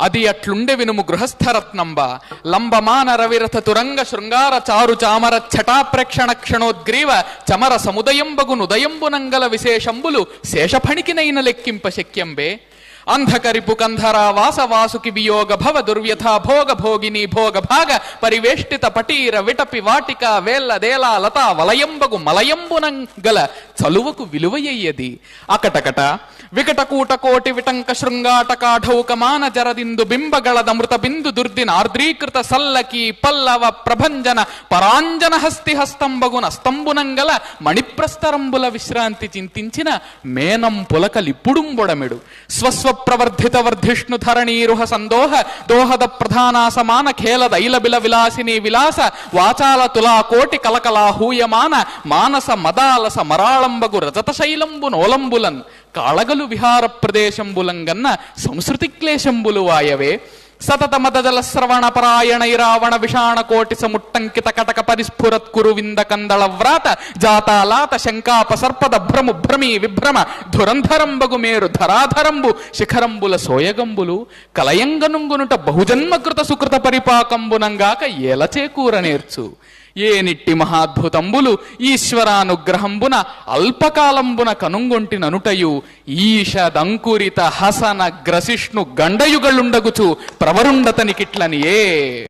అది అట్లుండె వినుము గృహస్థరత్నంబ. లంబమాన రవిరథ తురంగ శృంగార చారు చామర ఛటాప్రేక్షణ క్షణోద్గ్రీవ చమర సముదయంబగునుదయంబునంగల విశేషంబులు శేషఫణికినైన లెక్కింప శక్యంబే. అంధకరిపు కంధరా వాసవాసుకి వియోగ భవ దుర్వ్యథ భోగ భోగిని భోగ భాగ పరివేష్టిత పటీర విటపి వాటిక వేళ్ళ దేలా లతా వలయంబగు మలయంబునంగల చలువకు విలువయ్యది. అకటకట వికటకూట కోటి విటంక శృంగాటకాఢౌక మాన జరదిందు బింబగళదమృత బిందు దుర్దిన ఆర్ద్రీకృత సల్లకి పల్లవ ప్రభంజన పరాంజన హస్తి హస్తంబగున స్తంభునంగల మణిప్రస్తరంబుల విశ్రాంతి చింతించిన మేనం పులకలిప్పుడుంబొడమెడు. స్వస్వ ప్రవర్ధిత వర్ధిష్ణు ధరణీరుహ సందోహ దోహద ప్రధానా సమాన ఖేల దైలబిల విలాసిని విలాస వాచాల తులా కోటి కలకలా హూయమాన మానస మదాలస మరాళంబగు రజత శైలంబు నోలంబులన్ కాళగలు విహార ప్రదేశంబులంగన్న సంస్కృతి క్లేశంబులు వాయవే. సతత మదజల శ్రవణ పరాయణై రావణ విషాణ కోటి సముట్టంకిత కటక పరిస్ఫురత్ కురు వింద కందళ వ్రాత జాతాలాత శంకాప సర్పద భ్రము భ్రమి విభ్రమ ధురంధరంబగు మేరు ధరాధరంబు శిఖరంబుల సోయగంబులు కలయంగనుంగునుట బహుజన్మకృత సుకృత పరిపాకంబునంగాక ఏల చేకూర నేర్చు. ఏనిట్టి మహాద్భుతంబులు ఈశ్వరానుగ్రహంబున అల్పకాలంబున కనుంగొంటిననుటయు ఈషదంకురిత హసన గ్రసిష్ణు గండయుగళుండగుచు ప్రవరుండతనికిట్లనియే.